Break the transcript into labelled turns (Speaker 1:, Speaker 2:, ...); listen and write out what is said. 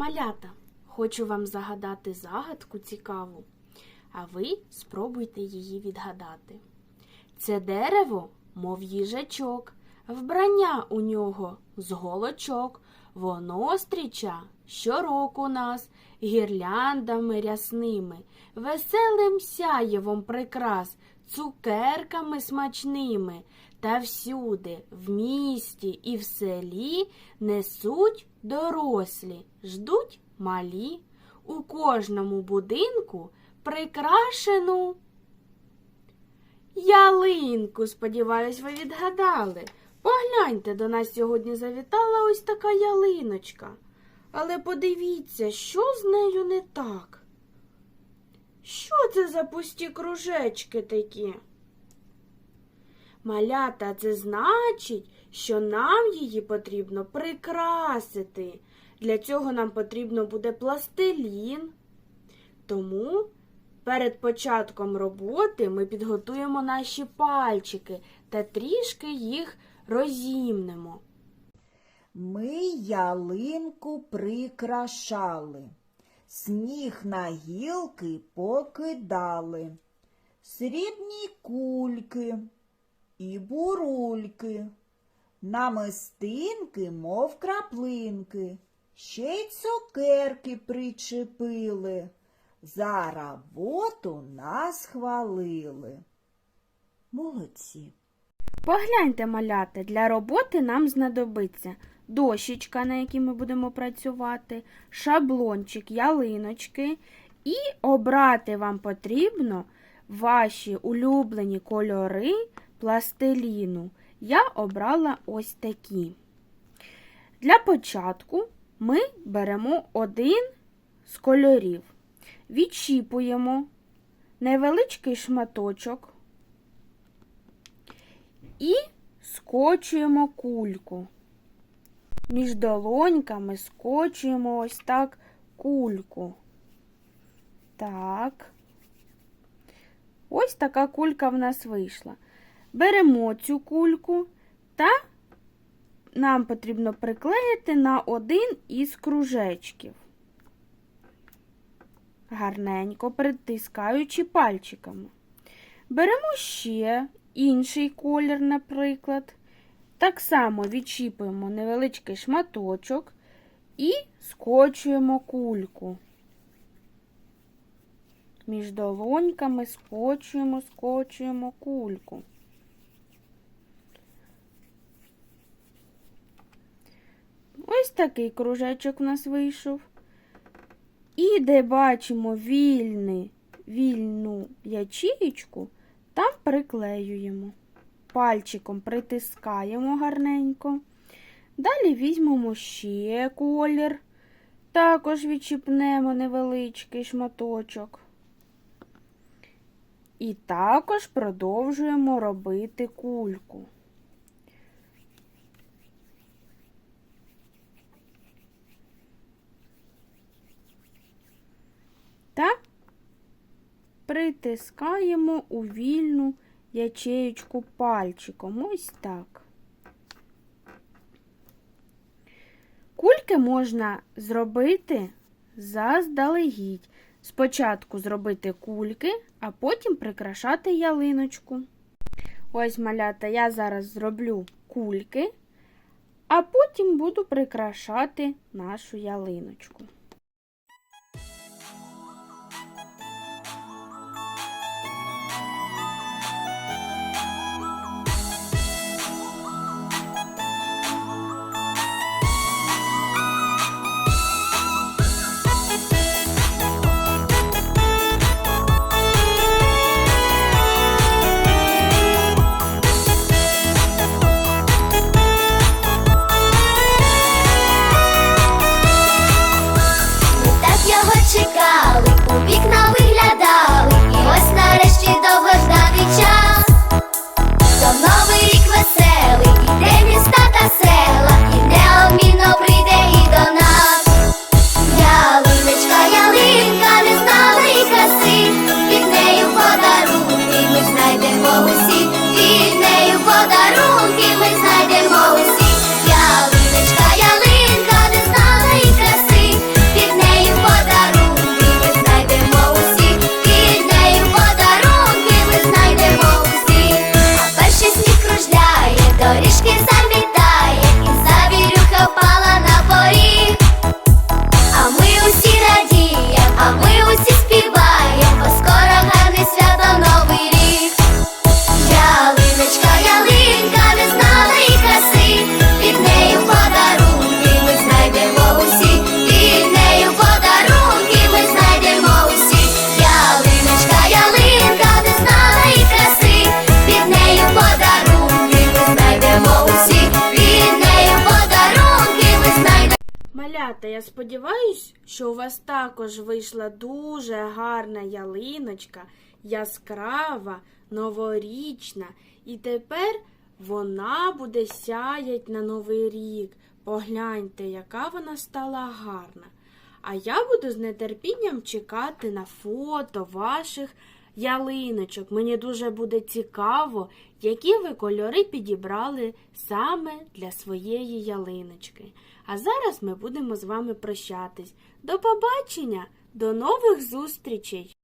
Speaker 1: Малята, хочу вам загадати загадку цікаву, а ви спробуйте її відгадати. Це дерево, мов їжачок, вбрання у нього з голочок. Воно стріча щороку нас гірляндами рясними, веселим сяєвом прикрас, цукерками смачними. Та всюди, в місті і в селі несуть дорослі, ждуть малі. У кожному будинку прикрашену ялинку, сподіваюсь, ви відгадали. Погляньте, до нас сьогодні завітала ось така ялиночка. Але подивіться, що з нею не так. Що це за пусті кружечки такі? Малята, це значить, що нам її потрібно прикрасити. Для цього нам потрібно буде пластилін. Тому перед початком роботи ми підготуємо наші пальчики та трішки їх розімнемо.
Speaker 2: Ми ялинку прикрашали, сніг на гілки покидали, срібні кульки і бурульки, намистинки, мов краплинки, ще й цукерки причепили. За роботу нас хвалили. Молодці.
Speaker 1: Погляньте, малята, для роботи нам знадобиться дощечка, на якій ми будемо працювати, шаблончик, ялиночки, і обрати вам потрібно ваші улюблені кольори пластиліну. Я обрала ось такі. Для початку ми беремо один з кольорів, відщіпуємо невеличкий шматочок і скочуємо кульку. Між долоньками скочуємо ось так кульку. Так. Ось така кулька в нас вийшла. Беремо цю кульку та нам потрібно приклеїти на один із кружечків. Гарненько притискаючи пальчиками. Беремо ще інший колір, наприклад. Так само відчіпуємо невеличкий шматочок і скочуємо кульку. Між долоньками скочуємо, скочуємо кульку. Ось такий кружечок у нас вийшов. І де бачимо вільний, вільну ячієчку, там приклеюємо. Пальчиком притискаємо гарненько. Далі візьмемо ще колір, також відчіпнемо невеличкий шматочок. І також продовжуємо робити кульку. Та притискаємо у вільну ячеєчку пальчиком. Ось так. Кульки можна зробити заздалегідь. Спочатку зробити кульки, а потім прикрашати ялиночку. Ось малята, я зараз зроблю кульки, а потім буду прикрашати нашу ялиночку. Сподіваюсь, що у вас також вийшла дуже гарна ялиночка, яскрава, новорічна, і тепер вона буде сяять на новий рік. Погляньте, яка вона стала гарна. А я буду з нетерпінням чекати на фото ваших ялиночок. Мені дуже буде цікаво, які ви кольори підібрали саме для своєї ялиночки. А зараз ми будемо з вами прощатись. До побачення, до нових зустрічей!